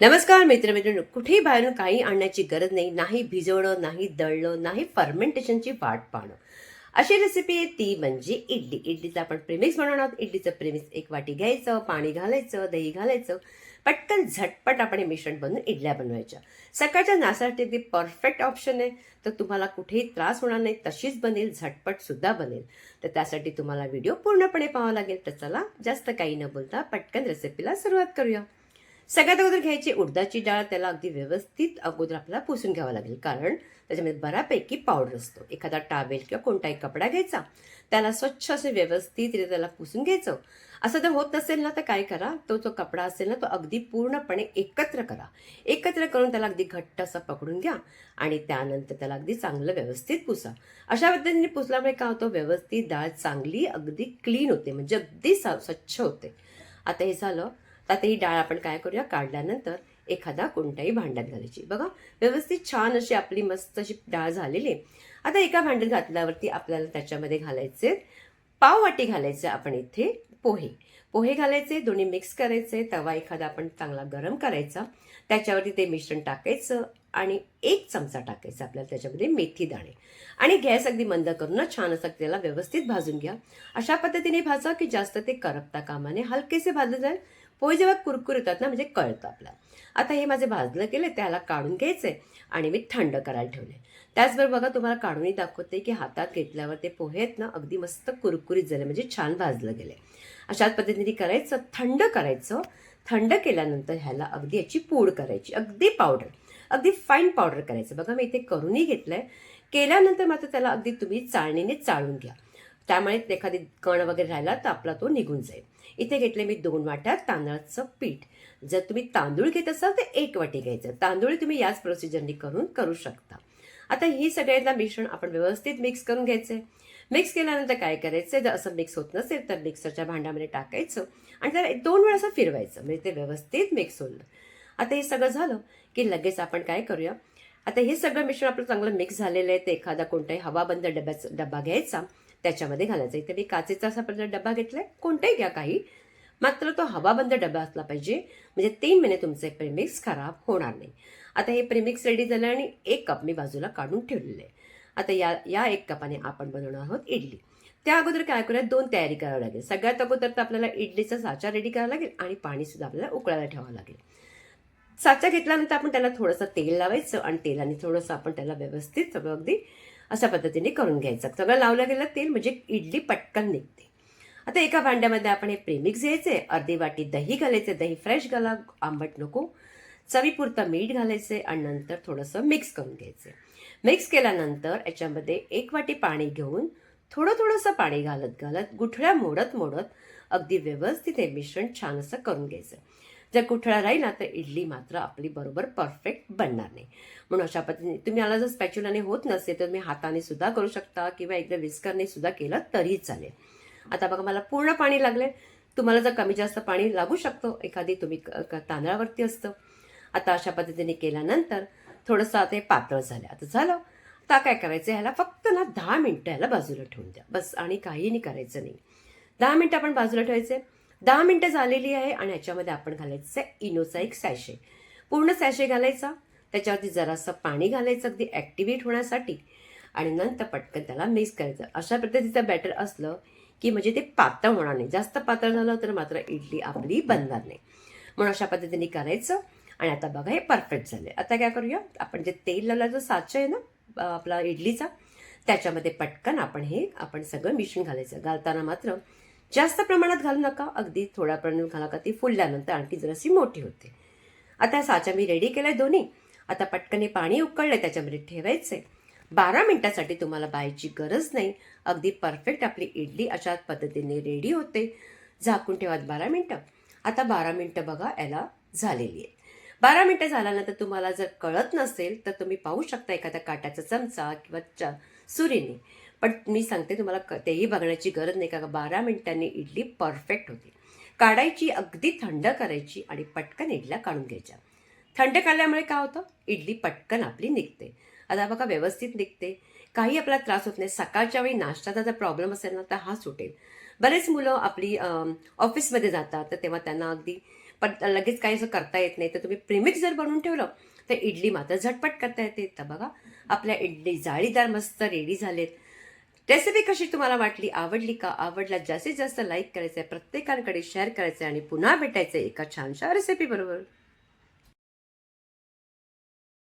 नमस्कार मित्रमित्रांनो कुठेही बाहेरून काही आणण्याची गरज नाही नाही भिजवणं नाही दळणं नाही फर्मेंटेशनची वाट पाहणं. अशी रेसिपी आहे ती म्हणजे इडली. इडलीचं आपण प्रेमिक्स बनवणार आहोत. इडलीचं प्रेमिक्स एक वाटी घ्यायचं पाणी घालायचं दही घालायचं. पटकन झटपट आपण हे मिश्रण बनवून इडल्या बनवायच्या. सकाळच्या नाश्त्यासाठी अगदी परफेक्ट ऑप्शन आहे. तर तुम्हाला कुठेही त्रास होणार नाही. तशीच बनेल झटपट सुद्धा बनेल. तर त्यासाठी तुम्हाला व्हिडिओ पूर्णपणे पाहावा लागेल. तर चला जास्त काही न बोलता पटकन रेसिपीला सुरुवात करूया. सगळ्यात अगोदर घ्यायची उडदाची डाळ त्याला अगदी व्यवस्थित अगोदर आपल्याला पुसून घ्यावं लागेल. कारण त्याच्यामध्ये बऱ्यापैकी पावडर असतो. एखादा टावेल किंवा कोणताही कपडा घ्यायचा त्याला स्वच्छ असे व्यवस्थित त्याला पुसून घ्यायचं. असं जर होत नसेल ना तर काय करा तो जो कपडा असेल ना तो अगदी पूर्णपणे एकत्र करा. एकत्र करून त्याला अगदी घट्ट असं पकडून घ्या आणि त्यानंतर त्याला अगदी चांगलं व्यवस्थित पुसा. अशा पद्धतीने पुसल्यामुळे काय होतं व्यवस्थित डाळ चांगली अगदी क्लीन होते. म्हणजे अगदी स्वच्छ होते. आता हे झालं आता ही डाळ आपण काय करूया? काढल्यानंतर एखादा कोणत्याही भांड्यात घालायची. बघा व्यवस्थित छान अशी आपली मस्त अशी डाळ झालेली आता एका भांड्यात घातल्यावरती आपल्याला त्याच्यामध्ये घालायचे पाववाटी घालायचे आपण इथे पोहे. पोहे घालायचे दोन्ही मिक्स करायचे तवा एखादा आपण चांगला गरम करायचा. त्याच्यावरती ते मिश्रण टाकायचं आणि एक चमचा टाकायचा आपल्याला त्याच्यामध्ये मेथी दाणे. आणि गॅस अगदी मंद करून छान असं त्याला व्यवस्थित भाजून घ्या. अशा पद्धतीने भाजा की जास्त ते करपता कामाने हलकेसे भाजलं जाईल पोहे जेव्हा कुरकुरतात ना म्हणजे कळतं आपल्याला. आता हे माझे भाजलं गेले त्याला काढून घ्यायचे आणि मी थंड करायला ठेवले त्याचबरोबर बघा तुम्हाला काढूनही दाखवते की हातात घेतल्यावर ते पोहे आहेत ना अगदी मस्त कुरकुरीत झाले म्हणजे छान भाजलं गेले अशाच पद्धतीने करायचं थंड करायचं. थंड केल्यानंतर ह्याला अगदी याची पूड करायची अगदी पावडर अगदी फाईन पावडर करायचं. बघा मी इथे करूनही घेतलं आहे केल्यानंतर मात्र त्याला अगदी तुम्ही चाळणीने चाळून घ्या. त्यामुळे एखादी कण वगैरे राहिला तर आपला तो निघून जाईल. इथे घेतले मी दोन वाट्या तांदळाचं पीठ. जर तुम्ही तांदूळ घेत असाल तर एक वाटी घ्यायचं. तांदूळ तुम्ही याच प्रोसिजरनी करून करू शकता. आता ही सगळ्यांना मिश्रण आपण व्यवस्थित मिक्स करून घ्यायचंय. मिक्स केल्यानंतर काय करायचं जर असं मिक्स होत नसेल तर मिक्सरच्या भांड्यामध्ये टाकायचं आणि त्याला एक दोन वेळा असं फिरवायचं. म्हणजे ते व्यवस्थित मिक्स होईल आता हे सगळं झालं की लगेच आपण काय करूया? आता हे सगळं मिश्रण आपलं चांगलं मिक्स झालेलं आहे. ते एखादा कोणताही हवाबंद डब्याचा डबा घ्यायचा. त्याच्यामध्ये घालायचा. इथे मी काचेचा असा आपल्याला डबा घेतलाय कोणताही घ्या काही. मात्र तो हवाबंद डबा असला पाहिजे. म्हणजे तीन महिने तुमचे प्रेमिक्स खराब होणार नाही. आता हे प्रेमिक्स रेडी झालं आणि एक कप मी बाजूला काढून ठेवलेलं आहे. आता या या एक कपाने आपण बनवणार आहोत इडली. त्या अगोदर काय करूया? दोन तयारी करावी लागेल. सगळ्यात अगोदर तर आपल्याला इडलीचा साचा रेडी करावा लागेल आणि पाणीसुद्धा आपल्याला उकळायला ठेवावं लागेल. साचा घेतल्यानंतर आपण त्याला थोडंसं तेल लावायचं आणि तेलाने थोडंसं आपण त्याला व्यवस्थित सगळं अगदी अशा पद्धतीने करून घ्यायचं. सगळं लावलं गेलं तेल म्हणजे इडली पटकन निघते. आता एका भांड्यामध्ये आपण हे प्रेमिक्स घ्यायचे अर्धी वाटी दही घालायचे दही फ्रेश घाला आंबट नको. चवीपुरतं मीठ घालायचे आणि नंतर थोडंसं मिक्स करून घ्यायचे. मिक्स केल्यानंतर याच्यामध्ये एक वाटी पाणी घेऊन थोडं थोडंसं पाणी घालत घालत गुठळ्या मोडत मोडत अगदी व्यवस्थित हे मिश्रण छान असं करून घ्यायचं. जर गुठळा राहिला तर इडली मात्र आपली बरोबर परफेक्ट बनणार नाही. म्हणून अशा पद्धतीने तुम्ही आला जर स्पॅच्युलाने होत नसेल तर तुम्ही हाताने सुद्धा करू शकता किंवा एकदा विस्करने सुद्धा केलं तरी चालेल. आता बघा मला पूर्ण पाणी लागले तुम्हाला जर कमी जास्त पाणी लागू शकतो एखादी तुम्ही क- तांदळावरती असतं. आता अशा पद्धतीने केल्यानंतर थोडंसं आता हे पातळ झालं. आता झालं. आता काय करायचं? ह्याला फक्त ना दहा मिनटं ह्याला बाजूला ठेवून द्या. बस आणि काहीही करायचं नाही. दहा मिनटं आपण बाजूला ठेवायचे. दहा मिनटं झालेली आहे आणि याच्यामध्ये आपण घालायचं आहे इनोचा एक सॅशे. पूर्ण सॅशे घालायचा. त्याच्यावरती जरासं पाणी घालायचं अगदी ॲक्टिवेट होण्यासाठी. आणि नंतर पटकन त्याला मिक्स करायचं. अशा पद्धतीचं बॅटर असलं की म्हणजे ते पातळ होणार नाही. जास्त पातळ झालं तर मात्र इडली आपली बनणार नाही. म्हणून अशा पद्धतीने करायचं. आणि आता बघा हे परफेक्ट झाले आता काय करूया? आपण जे तेल लावला जो साचा आहे ना आपला इडलीचा त्याच्यामध्ये पटकन आपण हे आपण सगळं मिश्रण घालायचं. घालताना मात्र जास्त प्रमाणात घालू नका. अगदी थोड्या प्रमाणात घाला का ती फुलल्यानंतर आणखी जराशी मोठी होते. आता साचा मी रेडी केलाय दोन्ही. आता पटकन पाणी उकळलंय त्याच्यामध्ये ठेवायचंय. बारा मिनटासाठी तुम्हाला बायची गरज नाही. अगदी परफेक्ट आपली इडली अशा पद्धतीने रेडी होते. झाकून ठेवा बारा मिनटं. आता बारा मिनटं बघा याला झालेली आहे बारा मिनटं झाल्यानंतर तुम्हाला जर कळत नसेल तर तुम्ही पाहू शकता एखाद्या काटाचा चमचा किंवा च सुरीने. पण मी सांगते तुम्हाला क- तेही बघण्याची गरज नाही का बारा मिनिटांनी इडली परफेक्ट होती. काढायची अगदी थंड करायची आणि पटकन इडल्या काढून घ्यायच्या. थंड काढल्यामुळे काय होतं? इडली पटकन आपली निघते. आता बघा व्यवस्थित निघते. काही आपला त्रास होत नाही. सकाळच्या वेळी नाश्त्याचा जर प्रॉब्लेम असेल ना तर हा सुटेल. बरेच मुलं आपली ऑफिसमध्ये जातात तर तेव्हा त्यांना अगदी पट लगेच काही असं करता येत नाही. तर तुम्ही प्रिमिक्स जर बनवून ठेवलं तर इडली मात्र झटपट करता येते. तर बघा आपल्या इडली जाळीदार मस्त रेडी झालेत. रेसिपी कशी तुम्हाला वाटली? आवडली का? आवडला जास्तीत जास्त लाईक करायचं आहे प्रत्येकाकडे शेअर करायचं आहे आणि पुन्हा भेटायचं आहे एका छानशा रेसिपी बरोबर.